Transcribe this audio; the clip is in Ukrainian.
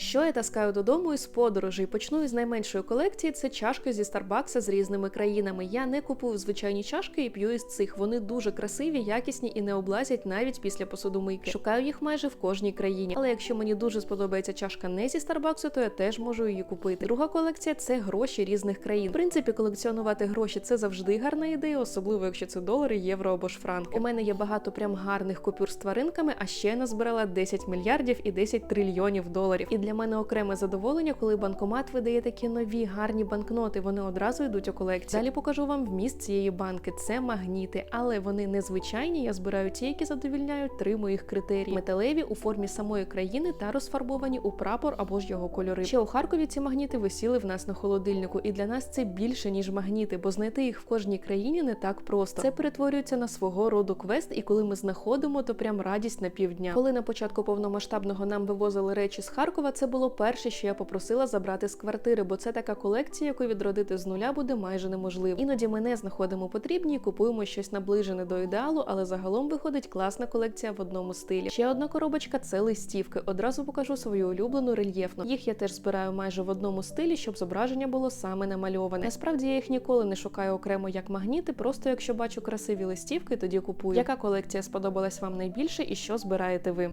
Що я таскаю додому із подорожей? Почну із найменшої колекції. Це чашки зі Старбакса з різними країнами. Я не купую звичайні чашки і п'ю із цих. Вони дуже красиві, якісні і не облазять навіть після посудомийки. Шукаю їх майже в кожній країні. Але якщо мені дуже сподобається чашка не зі Старбаксу, то я теж можу її купити. Друга колекція це гроші різних країн. В принципі, колекціонувати гроші це завжди гарна ідея, особливо якщо це долари, євро або ж франки. У мене є багато прям гарних купюр з тваринками, а ще я назбирала 10 мільярдів і 10 трильйонів доларів. І для мене окреме задоволення, коли банкомат видає такі нові гарні банкноти. Вони одразу йдуть у колекцію. Далі покажу вам вміст цієї банки. Це магніти, але вони незвичайні. Я збираю ті, які задовільняють три моїх критерії: металеві у формі самої країни та розфарбовані у прапор або ж його кольори. Ще у Харкові ці магніти висіли в нас на холодильнику, і для нас це більше ніж магніти, бо знайти їх в кожній країні не так просто. Це перетворюється на свого роду квест, і коли ми знаходимо, то прям радість на півдня. Коли на початку повномасштабного нам вивозили речі з Харкова, це було перше, що я попросила забрати з квартири, бо це така колекція, яку відродити з нуля буде майже неможливо. Іноді ми не знаходимо потрібні і купуємо щось наближене до ідеалу, але загалом виходить класна колекція в одному стилі. Ще одна коробочка це листівки. Одразу покажу свою улюблену рельєфну. Їх я теж збираю майже в одному стилі, щоб зображення було саме намальоване. Насправді я їх ніколи не шукаю окремо як магніти, просто якщо бачу красиві листівки, тоді купую. Яка колекція сподобалась вам найбільше і що збираєте ви?